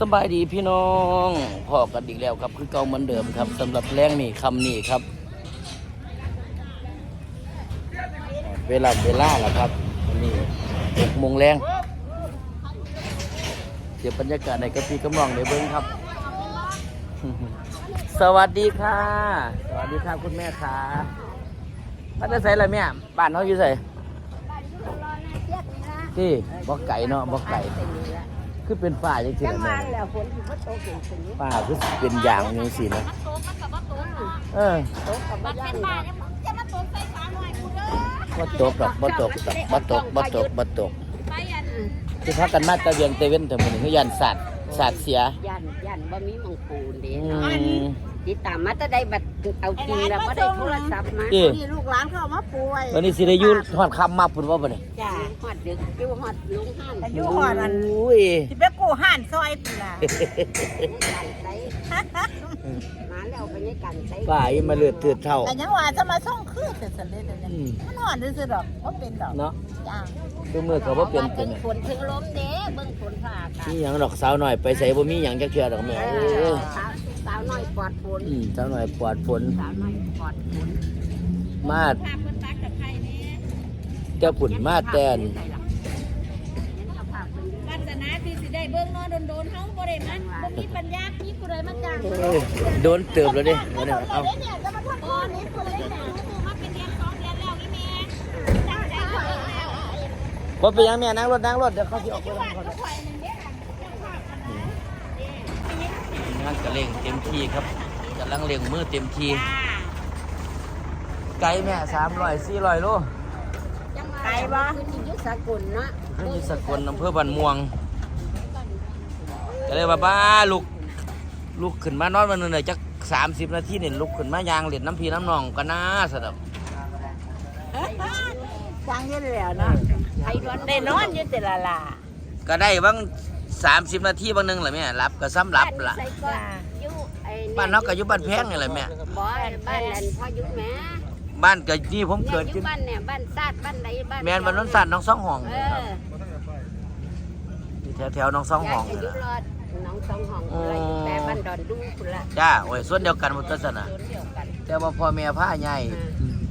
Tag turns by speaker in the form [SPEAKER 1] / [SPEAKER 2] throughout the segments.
[SPEAKER 1] สบายดีพี่น้องพอกันอีกแล้วครับ คือเก่าเหมือนเดิมครับสำหรับแรงนี่คำนี่ครับ เวลาเวลาแล้วครับวันนี้หกโมงแรงเดี๋ยวบรรยากาศในกระพีกระมองในเบิ้งครับ สวัสดีค่ะ สวัสดีค่ะคุณแม่ค่ะบ้านจะใส่อะไรแม่บ้านเขาอยู่ใส่ที่บ่ไก่เนาะบ่ไก่ คือเป็นฝ้าจังซี่
[SPEAKER 2] จัง
[SPEAKER 1] แม่
[SPEAKER 2] มาแล้วฝนสิมาตกเป็นสี
[SPEAKER 1] ฝ้าคือเป็นอย่างจังซี่นะเออ
[SPEAKER 2] ตกกับบ้าน
[SPEAKER 3] จะมาตกใส่ขาหน่อยกูเด้อ
[SPEAKER 1] บ่ตกดอกบ่ตกดอกบ่ตกบ่ตกบ่ตก
[SPEAKER 3] ไปอัน
[SPEAKER 1] คือพากันมาตะเวียงตะเว้นแต่มื้อนี้คือยันสัตว์ สัตว์เสีย
[SPEAKER 2] ยันยันบ่มีมังปูนเด้
[SPEAKER 1] อืม
[SPEAKER 2] ติดตามมาแต่ได้บัดเอาจริงแล้วบ่ได้โทรศัพท์มา
[SPEAKER 1] เอ๊ะ
[SPEAKER 3] นี่ลูกหลานเขาเอามาป่วย
[SPEAKER 1] วันนี้สิได้อยู่ฮอดค่ำมาพุ่นว่าบ่นี่
[SPEAKER 2] จ้าฮอดดึกอยู่ฮอดลุงห้าน
[SPEAKER 3] อายุหอดอัน
[SPEAKER 1] อุ้ย
[SPEAKER 3] สิไปกู้ห่านซอยพุ่นล่ะ
[SPEAKER 2] กันไสมาแล้วไปในกันไส
[SPEAKER 1] ฝ้าอีมาเลือดเถือดเท่า
[SPEAKER 3] แต่ยังว่าจะมาส่งคืนแต่สันเด็จเลย
[SPEAKER 1] อืม
[SPEAKER 3] มันหอนซื่อๆดอกว่าเป็นดอก
[SPEAKER 1] เนาะ
[SPEAKER 3] จ้า
[SPEAKER 1] คือมือก็บ่เปลี่ยน
[SPEAKER 2] เป็
[SPEAKER 1] เป็นน
[SPEAKER 2] ฝนถึงลมเด้เบิ่งฝนฟ้าอากาศ
[SPEAKER 1] มีหยังดอกสาวหน่อยไปใส่บ่มีหยังจักเทื่อดอกแม่
[SPEAKER 2] เอ
[SPEAKER 1] เอ้
[SPEAKER 2] อยสาวสาวน้อยปลอดฝน
[SPEAKER 1] อืมสาวหน่อยปลอดฝน
[SPEAKER 2] สาวน้อยปลอดฝน
[SPEAKER 1] มา
[SPEAKER 3] ภาพเพิ่นตักกับใครนี่
[SPEAKER 1] เจ้าฝุ่นมาแตน
[SPEAKER 3] วาสนา ที่สิได้เบิ่งนอนโดนๆเฮาบ่ได้มันบ่มีปัญญามีผู้ใดมาจ้าง
[SPEAKER 1] เอ้ยโดนเติบแล้วเด้วันนี้เอา
[SPEAKER 3] เนี่ยจะมาทำตอนนี้ผู้ใดจ้างมาเป็นเดือนสองเดือนแล้วนี่แม่ตั้งใจทำแล้ว
[SPEAKER 1] บ่เป็นหยังแม่นั่งรถนั่งรถเดี๋ยวเขาสิออกไปทางก่อนงานกระเล่งเต็มที่ครับกำลังเล่งมือเต็มที่ไกลแม่300 400โล
[SPEAKER 2] ไกลบ่คือที่ยุทธสกุลเนาะ
[SPEAKER 1] ขึ้นอยู่สกลอำเภอบ้านม่วง ก็เลยว่าบ้าลุกลุกขึ้นมานอนวันหนึงเลยจัก30นาทีนี่ลุกขึ้นมายางเล่นน้ำพีน้ำหนองกันนะสะดอก
[SPEAKER 3] จ้างเยอะแล้วเนาะ
[SPEAKER 2] ไทยร้อน
[SPEAKER 3] ได้นอนอยู่แต่ละล่ะ
[SPEAKER 1] ก็ได้บาง30นาทีบางหนึงแหละแม่รับก็ซ้ำรับละ
[SPEAKER 2] ใส่ก็อยู่ไอ้
[SPEAKER 1] บ้านเฮาก็อยู่บ้านแพงนี่แหละแม่
[SPEAKER 2] บ่บ้านนั่นพ่ออยู่แม่
[SPEAKER 1] บ้านก็นี่ผม
[SPEAKER 2] เนี่ย
[SPEAKER 1] เกิด
[SPEAKER 2] อยู่
[SPEAKER 1] ขึ้น
[SPEAKER 2] บ้านเนี่ยบ้านซาดบ้านใดบ้าน
[SPEAKER 1] แม่นบ้านนนสันน้องสองห้อง
[SPEAKER 2] เอ
[SPEAKER 1] ครับ
[SPEAKER 2] อ
[SPEAKER 1] อยู่แถวๆน้องสอง
[SPEAKER 2] ยา
[SPEAKER 1] ห้
[SPEAKER 2] ย
[SPEAKER 1] อง
[SPEAKER 2] จะ
[SPEAKER 1] นี่
[SPEAKER 2] อยู่
[SPEAKER 1] ล่ะ
[SPEAKER 2] รอด น้องสองห้อง
[SPEAKER 1] อ๋อ
[SPEAKER 2] อะไรแต่บ้านดอนดูพุ่นละ
[SPEAKER 1] จ้าโอ้ยส่วนเดียวกันหมดตัวสนะ
[SPEAKER 2] โซนเดียวกัน
[SPEAKER 1] แต่ว่าพ่อแม่พาใหญ่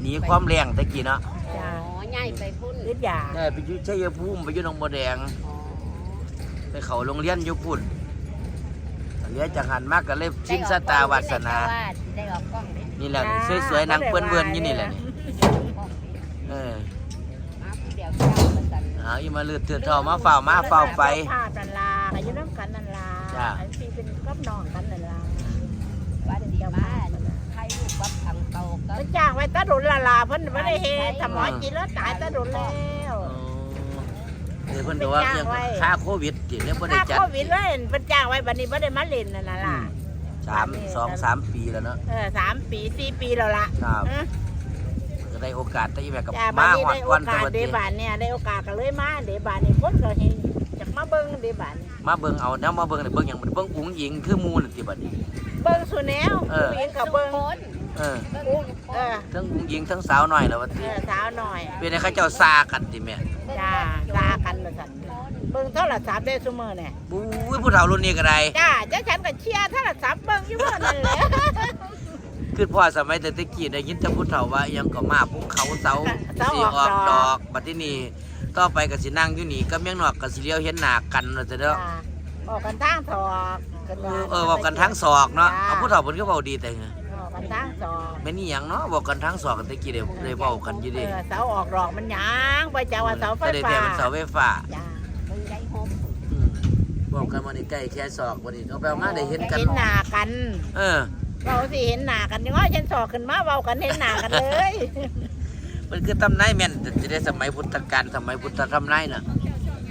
[SPEAKER 1] หนีความแรงตะกี้เนาะ
[SPEAKER 2] อ๋อใหญ่ไปพุ่น
[SPEAKER 3] อึดอยาก
[SPEAKER 1] ได้ไปอยู่ชัยภูมิไปอยู่หนองบัวแดง ไปเขาโรงเรียนอยู่พุ่นเรียนจากหันมากก็เลยชินสตาวาสนา
[SPEAKER 2] ได้ออกกล้องเด้
[SPEAKER 1] นี่แหละนี่สวยๆนางเปื้อนเบือนๆอยู่นี่แหละนี่เออ
[SPEAKER 2] มาผู้เดียวเจ้าประสัน
[SPEAKER 1] เอาอีมาเลือดเถือดทอมาเฝ้ามาเฝ้าไป
[SPEAKER 3] ภาพนันลาอายุน้ำกันนันลา
[SPEAKER 1] จ้ะ
[SPEAKER 3] อันที่เป็นกับน้องกันนันลา
[SPEAKER 2] บ้านดีบ้านใครลูกวัดทางเตาก็
[SPEAKER 3] เพิ่นจ้างไว้ตาดุนละลาเพิ่นไม่ได้เฮทำหมอกินแล้วตายตาดุนแล้ว
[SPEAKER 1] อ๋อเดี๋ยวเพิ่นบอกว่ายังค่าโควิดติเนี่ยบ่ได้
[SPEAKER 3] ถ้า
[SPEAKER 1] จัด
[SPEAKER 3] โควิดเลยเพิ่นจ้างไว้บัดนี้บ่ได้มาเล่นนั่นน่ะล่ะ
[SPEAKER 1] สามสองสามปีแล้วเนาะ
[SPEAKER 3] เออสามปีสี่ปีแล้วล่ะ
[SPEAKER 1] ครับ
[SPEAKER 3] เออ
[SPEAKER 1] ก็ได้โอกาสที่แบบกับ
[SPEAKER 3] จ้าบัด
[SPEAKER 1] มา
[SPEAKER 3] นี้
[SPEAKER 1] หอด
[SPEAKER 3] ได้โอ
[SPEAKER 1] วัน
[SPEAKER 3] กาส
[SPEAKER 1] ตัว
[SPEAKER 3] เด
[SPEAKER 1] เดี
[SPEAKER 3] บานเนี่ยได้โอกาสก็เลยมาเดบานนี่คนก็เห็นจาก มาเบิ่งเดบานนี่
[SPEAKER 1] มาเบิ่งเอาแนวมาเบิ่งเนี่ยเบิ่งอย่างมันเบิ่งอุ้งหญิงคือหมูนั่นติบัดนี้
[SPEAKER 3] เบิ่งสุแนว
[SPEAKER 1] เออ
[SPEAKER 3] ผู้หญิงก็เบิ่ง
[SPEAKER 2] คน
[SPEAKER 1] เออ
[SPEAKER 3] อุ้งเออ
[SPEAKER 1] ทั้งอุ้งหญิงทั้งสาวน้อยแล้วว่า
[SPEAKER 3] เอ
[SPEAKER 1] ติ
[SPEAKER 3] อสาวหน่อย
[SPEAKER 1] เป็นให้เขาเจ้าซากันติแม่
[SPEAKER 3] จ้าลากันมาสั่นเบิ่งโทรศัพท์ได้ซุมื้อเนี่ย
[SPEAKER 1] บุ้ยผู้เฒ่ารุ่นนี้ก็ได้
[SPEAKER 3] จ้าจ้าฉันก็เชียร์โทรศัพท์เบิ่งอยู่เมื่อนั่นแหละ
[SPEAKER 1] คือพ่อสมัยแต่ตะกี้ได้ยินแต่ผู้เฒ่าว่าอิหยังก็มาภูเขาเสา
[SPEAKER 3] เสา
[SPEAKER 1] สิ
[SPEAKER 3] ออก
[SPEAKER 1] ออก
[SPEAKER 3] ด
[SPEAKER 1] ด
[SPEAKER 3] อ
[SPEAKER 1] อกกบัดทีนี้ ต่อไปก็สินั่งอยู่นี่กับเมียงนอกก็สิเลี้ยวเห็นหน้ากันว่าจะเด้อ
[SPEAKER 3] จ้าบอกกันทางถอกกัน
[SPEAKER 1] เอ
[SPEAKER 3] ว่า
[SPEAKER 1] อเออบอกกันทั้งศอกเนาะ
[SPEAKER 3] จ้
[SPEAKER 1] เอาผู้เฒ่าเพิ่นก็เว้าดีแต่ไง
[SPEAKER 3] บอกกันทางถอก
[SPEAKER 1] แม่นอีหยังเนาะบอกกันทั้งศอกกันตะกี้ได้ได้เว้ากันอยู่
[SPEAKER 3] เอ
[SPEAKER 1] เดิ
[SPEAKER 3] อเสาออกดอกมันหยังไปจ้าว่าเสาไฟ
[SPEAKER 1] ได้
[SPEAKER 3] ฟ้า
[SPEAKER 1] แต่มันเสาไฟฟ้า
[SPEAKER 3] จ้า
[SPEAKER 2] มึงได้หก
[SPEAKER 1] อืมบอกกันวันนี้ใกล้แค่ศอกวันนี้เอาไปเอามาได้เห็นกัน
[SPEAKER 3] เห็นหน้ากัน
[SPEAKER 1] เออ
[SPEAKER 3] เราสิเห็นหน้ากันยังว่าฉันสอกขึ้นมาเว้ากันเห็นหน้ากันเลย
[SPEAKER 1] มันคือตำนายแม่นแต่ จะได้สมัยพุทธกาลสมัยพุทธธรรมนายน่ะ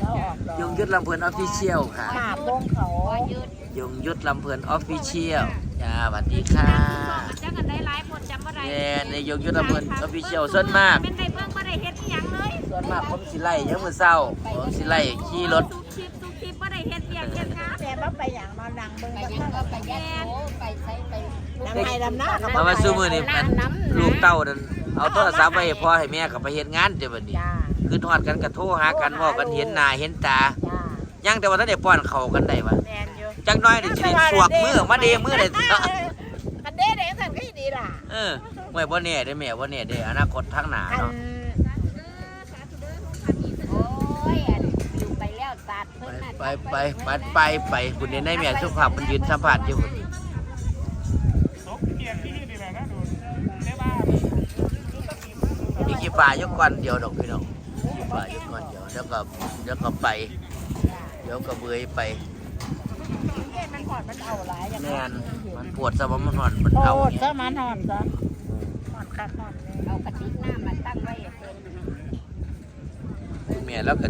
[SPEAKER 3] เราออกดอก
[SPEAKER 1] ยงยุทธลำเพลินออฟฟิเชียลค่ะ
[SPEAKER 3] มาโป้งเขา
[SPEAKER 2] พอยืด
[SPEAKER 1] ยงยุทธลำเพลินออฟฟิเชียลจ้าสวัสดีค่ะ
[SPEAKER 3] จักกันได้หลายคนจำบ่ได้
[SPEAKER 1] เนี่ยในยงยุทธลำเพลินออฟฟิเชียลส่วนมาก
[SPEAKER 3] เป็นได้เบิ่งบ่ได้เฮ็ดอีหยังเลย
[SPEAKER 1] ส่วนมากผมสิไล่ยังมือเศร้าผมสิไล่ขี่รถ
[SPEAKER 3] ทุกคลิปทุกคลิปบ่ได้เฮ็ดเวียกเฮ็ดงานแต่บ่ไปหยังมานั่งเบิ่ง
[SPEAKER 2] ไป
[SPEAKER 3] กัน
[SPEAKER 2] ยังก็ไปยัดโถไปใช้ไป
[SPEAKER 3] นั่งให้ดำหน้าก็
[SPEAKER 1] มา
[SPEAKER 3] บ่
[SPEAKER 1] มา
[SPEAKER 3] ไป
[SPEAKER 1] ซื้อมือนี่มันลูกเต้านั่น เอาโทรศัพท์ไปให้พ่อให้แม่กับไปเฮ็ดงานเดี๋ยวบัดนี้
[SPEAKER 3] จ้า
[SPEAKER 1] คือทอดกันกระโทรหากันเว่ากันเห็นหน้าเห็นตา
[SPEAKER 3] จ้า
[SPEAKER 1] ยังแต่ว่าถ้าได้ป้อนเขาวกันได้วะ
[SPEAKER 3] แม่นอยู่
[SPEAKER 1] จักหน้อยเดี๋ยวสิได้สวกมือออกมาเดมือเลย
[SPEAKER 3] กันเด้เด้สั่นก็ดีล่ะ
[SPEAKER 1] เออเมื่อบ่แน่ได้แม่บ่แน่ได้อนาคตทางหน้า
[SPEAKER 3] อัน
[SPEAKER 1] เนาะ
[SPEAKER 2] โอ้ยอันอยู่ไปแล้วตัดเพิ่นน่ะ
[SPEAKER 1] ไปไปไปไปไปคุณได้แม่สุภาพมันยืนสัมภาษณ์อยู่
[SPEAKER 4] ต
[SPEAKER 1] ป่ายกก่อนเดียวดอกพี่น้องกี่ป่ายกก่อนเดียวแล้วก็แล้วก็ไปเดี๋ยวก็เบื่อยไป
[SPEAKER 3] เฮ็ดมันหอดมันเอาหลายอย่าง
[SPEAKER 1] แม่นมันปวดซะบ่มันหอนมัน
[SPEAKER 3] โอ้
[SPEAKER 1] เอา
[SPEAKER 3] ซะมันหอนซะหอนคักหอนเลย
[SPEAKER 2] เอากระติกน้ำมาตั้งไว้ให้เพิ่น
[SPEAKER 1] แม่แล้วก็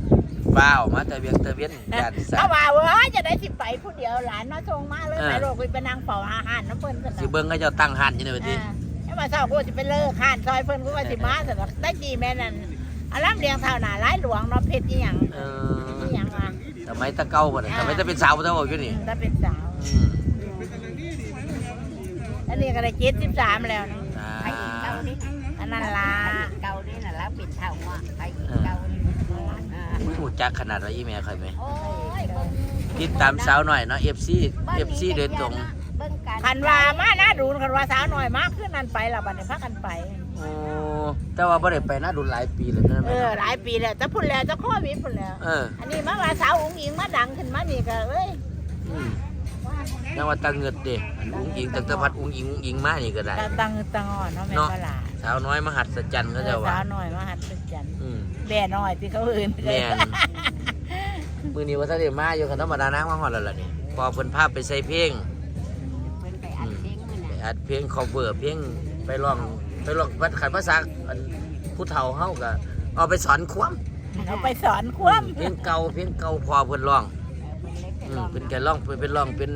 [SPEAKER 1] ป้าวมาแต่เวียงตะเวียนยานสา
[SPEAKER 3] ถ้าว่าเว้ยจะได้สิไปผู้เดียวหลานมาส่งมาเลย
[SPEAKER 1] เออ
[SPEAKER 3] ไปโลกไปเป็นนางเฝ้าอาหารน้ำเพิ่นกัน
[SPEAKER 1] สิเบิ่งเขาเจ้าตั้งหันอยู่นี่ว่าติ
[SPEAKER 3] ไอ้ มาเศร้ากูจะไปเลิกหานซอยเพิ่นกูว่าสิมาแต่ได้จีแม่นั่นอารัมเรียงเท่าหน้าร้ายหลวงเนาะเพชรอีหยัง
[SPEAKER 1] เอ
[SPEAKER 3] อี
[SPEAKER 1] อ
[SPEAKER 3] หยังอะ
[SPEAKER 1] สมัยตะเก้าบ่น่ะสมัยตะเป็นสาวบ่ตะบอกอยู่นี่
[SPEAKER 3] ถ้าเป็นสาว
[SPEAKER 1] อืม
[SPEAKER 3] อันนี้ก็ได้เจ็ดสิบสามแล้วนี่
[SPEAKER 1] อ่า
[SPEAKER 2] ไปอีกเก่านี่
[SPEAKER 3] อันนั้นล่ะ
[SPEAKER 2] เก่านี่น่ะแล้วปิดเท่าว่าไปอีกเก่านี่อ่า
[SPEAKER 1] หูจักขนาดว่าอีแม่เคยไหม
[SPEAKER 2] โอ้ยเบิ่ง
[SPEAKER 1] ติดตามสาวหน่อยเนาะ FC FC โดยตรง
[SPEAKER 2] เบิ่งการ
[SPEAKER 3] คันว่ามาหน้าดูนคันว่าสาวหน่อยมากขึ้นนั่นไปละบัดนี้พักกันไป
[SPEAKER 1] โอ้แต่ว่าบ่ได้ไปนะดูหลายปีแล้วนะ
[SPEAKER 3] เอ
[SPEAKER 1] แม่
[SPEAKER 3] อหลายปีแล้วจะพุ่นแล้วจะข้อวิดพุ่นแล้ว
[SPEAKER 1] เออ
[SPEAKER 3] อันนี้มาว่าสาวอุ้งอิงมาดังขึ้นมานี่ก็เอ้ย
[SPEAKER 1] อืมยังว่าตังเงิดเด้อันอุ้งอิงตั้งแต่พัดอุ้งอิงอุ้งอิงมานี่ก็ได้
[SPEAKER 3] ตาตังตังอ่อนเนาะแม่
[SPEAKER 1] เนาะ
[SPEAKER 3] กะลา
[SPEAKER 1] สาวน้อยมหัศจรรย์เขาจะว่า
[SPEAKER 3] สาวหน่อยมาหัดเป็นจันทร์
[SPEAKER 1] อืม
[SPEAKER 3] แบ่น้อยที่เขาอื่น
[SPEAKER 1] แม่น มื้อนี้ว่าถ้าได้มาอยู่กันธรรมดานางมาฮอดแล้วล่ะนี่พอเพิ่นพาไปใส่เพลง
[SPEAKER 2] เพิ่นไปอัดเพ ลงมื้อ
[SPEAKER 1] ไป
[SPEAKER 2] น่ะ
[SPEAKER 1] อัดเพลง cover เพลงไปร้องไปร้องวัดขันภาษาอันผู้เฒ่าเฮาก็เอาไปสอนความ
[SPEAKER 3] เอาไปสอนควม
[SPEAKER 1] เพลงเก่าเพลงเก่าพอเพิ่นร้อง
[SPEAKER 2] เพิ่นเล็กไป
[SPEAKER 1] อื
[SPEAKER 2] ล
[SPEAKER 1] ม
[SPEAKER 2] อง
[SPEAKER 1] เป็นแกร้องเป็นเป็นร้องเป็น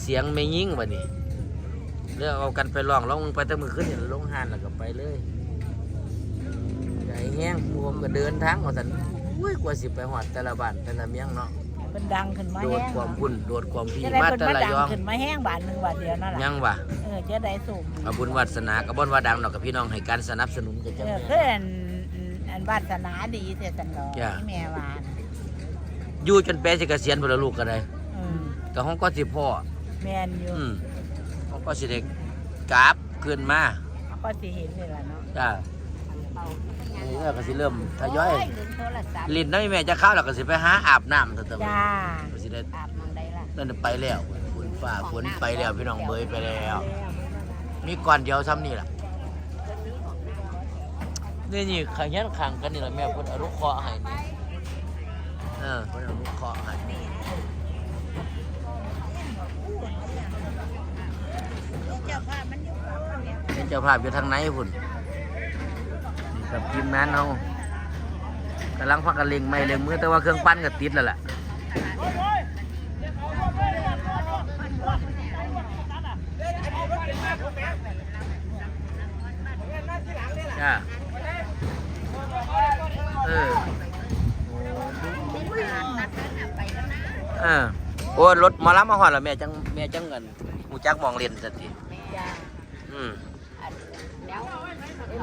[SPEAKER 1] เสียงไม่ยิ่งบัดนี้เรื่องเอากันไปร้องร้องไปแต่มื้อคืนนี่ลงหานแล้วก็ไปเลยใจแห้งพวมก็เดินทางว่าซั่นอุ้ยกว่าสิไปฮอดแต่ละบ้านแต่ละเมียงเนาะ
[SPEAKER 3] เป็นดังขึ้นมา
[SPEAKER 1] โดด
[SPEAKER 3] แห้ง
[SPEAKER 1] ความบุญโดดความพี่
[SPEAKER 3] จะได้
[SPEAKER 1] มา
[SPEAKER 3] เป็น
[SPEAKER 1] แต่
[SPEAKER 3] มา
[SPEAKER 1] ละ
[SPEAKER 3] ดัง
[SPEAKER 1] ยอง
[SPEAKER 3] ขึ้นมาแห้งบาทหนึ่งบาทเดียวนั่นแหละ
[SPEAKER 1] ยังวะ
[SPEAKER 3] เออจะได้สูง
[SPEAKER 1] เอาบุญวาสนากับบ่นว่าดังดอกกับพี่น้องให้การสนับสนุนกัน
[SPEAKER 3] เอ
[SPEAKER 1] จัง
[SPEAKER 3] อ
[SPEAKER 1] แม่
[SPEAKER 3] เพื่อนอันวาสนาดีเสียสันหรอ
[SPEAKER 1] จ้ะ
[SPEAKER 3] ที่แม่วาน
[SPEAKER 1] อยู่จนแปลสิเกษียณพุ่นละลูกก็ได้
[SPEAKER 3] อืม
[SPEAKER 1] ก็ห้องก็สิพ่อ
[SPEAKER 3] แมนอยู่
[SPEAKER 1] อืมห้องก็สิได้กราบขึ้นมา
[SPEAKER 3] เขาก็สิเห็นนี่แหละเนาะ
[SPEAKER 1] จ้า
[SPEAKER 2] เป่า
[SPEAKER 1] อั นนี้ก็สิเริ่มทยอย
[SPEAKER 2] โลืมโทรศัพท์
[SPEAKER 1] ลิ้นน้อยแม่จะเข้าแล้วก็สิไปหาอาบน้ำเถอะตะวัน
[SPEAKER 3] จ้า
[SPEAKER 1] ก็สิได้
[SPEAKER 2] อาบมองได้ละ
[SPEAKER 1] นั่นไปแล้วฝนฟ้าฝนไปแล้วพี่น้องเบยไปแล้ว มีก่อนเดียวซ้ำนี่ล่ะนี่นี่ขยันขังกันนี่แหละแม่เพิ่นอนุเคาะห์ให้นี่เออเพิ่นอนุเคาะห์ให้
[SPEAKER 3] เจ้าภาพมันอยู่
[SPEAKER 1] เจ้าภาพอยู่ทางไหนพุ่น กับทีมงานเฮากำลังพักกันเล็งไม่เล็งมือแต่ว่าเครื่องปั้นก็ติดแล้วล่ะจ้าเออ
[SPEAKER 2] นัดนั้นน่ะไปแล้วนะ
[SPEAKER 1] เออโอ้รถมารับมาหอดแล้วแม่จังแม่จังเงินหูจักมองเรียนสักทีอืม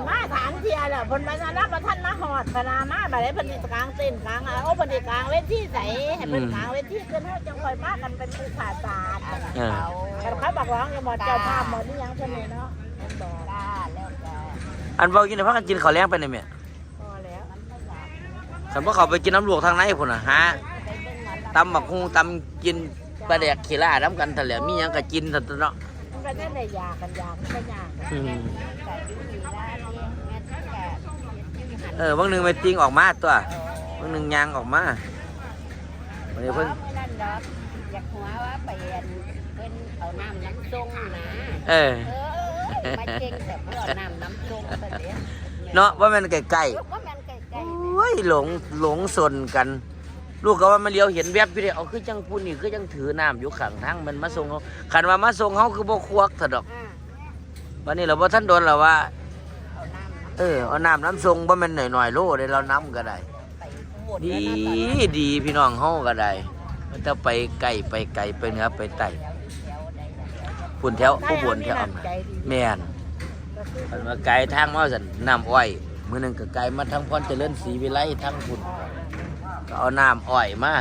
[SPEAKER 3] มาถามเทียแหละเพนมารับมาท่านมาหอดพนามาบาดได้เพนสิกลางเต้นกลางอะไรโอ้เพนสิกลางเวทีใสให้เพนกลางเวทีขึ้นให้จังคอยมากันเป็นผู้ขาศาสตร์
[SPEAKER 1] เออ
[SPEAKER 3] แต่เขาบอกร้องอย่าหมดเจ้าภาพหมดนี่ยังเพิ่นนี่เนาะเพิ่นบอก
[SPEAKER 2] กล้าแล้วก็
[SPEAKER 1] อันบอกกินในพักกันกินข้าวแรงไปเนี่ยแม่
[SPEAKER 3] พอแล้ว
[SPEAKER 1] สมมติเขาไปกินน้ำลวกทางไหนพุ่นน่ะฮะ
[SPEAKER 2] ไปเบิ่งหมอล
[SPEAKER 1] ตำบักฮุงตำกินปลาแดกขี้ล่าน้ำกันทะเลมีหยังก็กินซะตัวเนาะ
[SPEAKER 3] มันก็ได้แต่ยากันยามันก็ยาก
[SPEAKER 1] อืมำ
[SPEAKER 2] แต่ดูดีแล้วนี่แม่ที่แกที่หัน
[SPEAKER 1] เออบางหนึงไปติ้งออกมาตัวบางหนึงยางออกมาวันนี้
[SPEAKER 2] เพิ่
[SPEAKER 1] เพิ่
[SPEAKER 2] ง
[SPEAKER 1] ง
[SPEAKER 2] นั่นดอกอยากหัวว่าไปเรียนเป็นเอาน้ำน้ำทรงนะ
[SPEAKER 1] เออ
[SPEAKER 2] เออมาเก่งแต่เพื่อเอาน้ำน้ำทรงไปเรียน
[SPEAKER 1] เนาะว่ามันใกล้
[SPEAKER 2] ว่ามันใกล้
[SPEAKER 1] ๆ
[SPEAKER 2] ๆ
[SPEAKER 1] โอ้ยหลงหลงสนกัน ลูกก็ว่ามันเลี้ยวเห็นแวบอยู่เด้เอาคือจังพูดนี่คือจังถือน้ำอยู่ข้างทางมันมาส่งเขาคันว่ามาส่งเขาคือบ่ควักเถอะดอก
[SPEAKER 2] อ่า
[SPEAKER 1] วันนี้เราบ่ท่านโดนแล้วว่า
[SPEAKER 2] เอาน้ำ
[SPEAKER 1] เออเอาน้ำน้ำทรงบ่แม่นหน่อยๆโลได้เราน้ำก็ได้
[SPEAKER 2] ไปหมด
[SPEAKER 1] ดี
[SPEAKER 2] แล้วนะ
[SPEAKER 1] ดีพี่น้องเฮาก็ได้ มันจะไปไกลไปไกลไปเหนือไปใต้พุ่นแถวผู้บนแถวอำนาจแม่นมันมาไกลทางมาสั่นน้ำอ้อยมื้อหนึงก็ไกลมาทางพรเจริญศรีวิไลทางพุ่นก็เอาน้ำอ้อยมา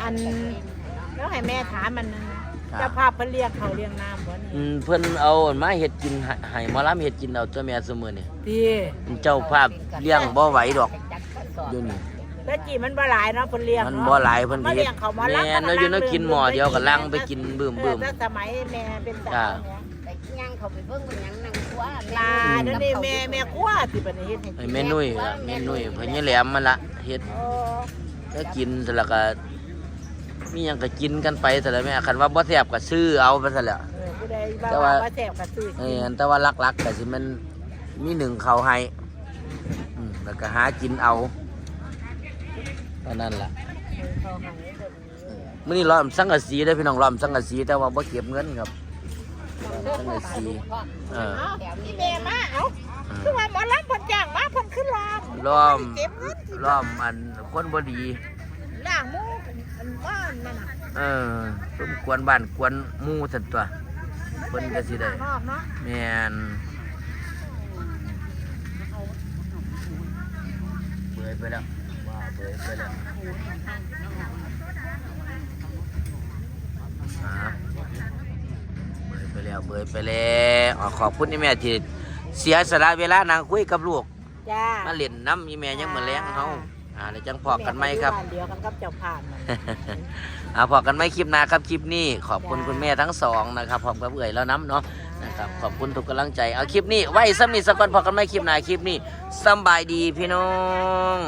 [SPEAKER 2] ต
[SPEAKER 3] นแล้วให้แม่ถามมันนึ งเจ้าภาพเพิ่นเรียกเขาเรียงน้ำบ่นี่
[SPEAKER 1] อืมเพิ่นเอามาเฮ็ดกินให้ให้หมอลำเฮ็ดกินเอาตัวแม่ซุมื้อนี่
[SPEAKER 3] พี่
[SPEAKER 1] เจ้าภาพเลี้ยงบ่ไหวดอกอยู่นี่
[SPEAKER 3] แล้วจีมันบ่หลายเนาะเพิ่นเลี้ยง
[SPEAKER 1] มัน
[SPEAKER 3] เาะ
[SPEAKER 1] บ่หลายเพิ่น
[SPEAKER 3] มา
[SPEAKER 1] เฮ็ด
[SPEAKER 3] เลี้ยงเขามา
[SPEAKER 1] แม่นแล้วอยู่เนาะกินหม้อเดียวก็ลังไปกินบึ้ม
[SPEAKER 3] เออแต่สมัยแม่เป็นสาวเนี่ย
[SPEAKER 2] แต่ย่างเขาไปเบิ่งเป็นหยังนั่งคว้า
[SPEAKER 3] ลาเดี๋ยวนี้แม่แม่ครัวสิบัดนี้เฮ็ดให้
[SPEAKER 1] ๆ
[SPEAKER 3] กิ
[SPEAKER 1] ให้
[SPEAKER 3] น
[SPEAKER 1] แม่นุ่ยล่ะแม่นุ่ยเพิ่นยังแหลมมันละเฮ็ด
[SPEAKER 3] โอ้
[SPEAKER 1] แล้วกินเสร็จแล้วก็ มีหยังก็กินกันไปแต่ละแม่คันว่าบ่แซ่บก็ซื้อเอาไปซะแหล้ว
[SPEAKER 3] เออผู้ใดว่า
[SPEAKER 1] แต่ว่า
[SPEAKER 3] ว่าแซ่บก็ซื้อ
[SPEAKER 1] เอ
[SPEAKER 3] กิ
[SPEAKER 1] อนแต่ว่าลักๆก็สิมันมีหนึ่งเขาให้อืมแล้วก็หากินเอาเท่านั้นล่ะ
[SPEAKER 3] เขาให้เพิ่น
[SPEAKER 1] มื้อนี้ล้อมสังกะสีได้อพี่น้องล้อมสังกะสีแต่ว่าบ่เก็บเงินครับสังกะสีเออ
[SPEAKER 3] เอ้าพี่แม่มาเอ้าคือว่าหมอลำเพิ่นจ้างมาเพิ่นขึ้นรอม
[SPEAKER 1] ล้อม
[SPEAKER 3] เก็บเงินสิ
[SPEAKER 1] ล้อมอันคนบ่ดี
[SPEAKER 3] ล่างหมูอันบ้านนั่นน่ะ
[SPEAKER 1] เออสมควรบ้านควรหมู่ซั่นตัว เพิ่นก็สิได้
[SPEAKER 3] นอกเนาะ
[SPEAKER 1] แม่นเบื่อไปแล้วว่าเบื่อไปแล้วอ่าเบื่อไปแล้วเบื่อไปแล้วอ๋อขอบคุณนี่แม่ที่เสียสละเวลานางคุยกับลูก
[SPEAKER 3] จ้า
[SPEAKER 1] มาเล่นน้ำอีแม่ยังมาแล้งเขา อ่าเดี๋ยวจังพอกันไหมครับ
[SPEAKER 3] แก็อยู่านเดียวกันกับเจ้าภาพนั่น
[SPEAKER 1] เอาพอกันไหมคลิปหน้าครับคลิปนี้ ขอบคุณคุณแม่ทั้งสองนะครับพร้อมกับเอื่อยแล้วน้ำเนาะนะครับขอบคุณทุกกำลังใจเอาคลิปนี้ไว้ซ้ำนี่สักวันพอกันไหมคลิปหน้าคลิปนี้สำบายดีพี่น้อง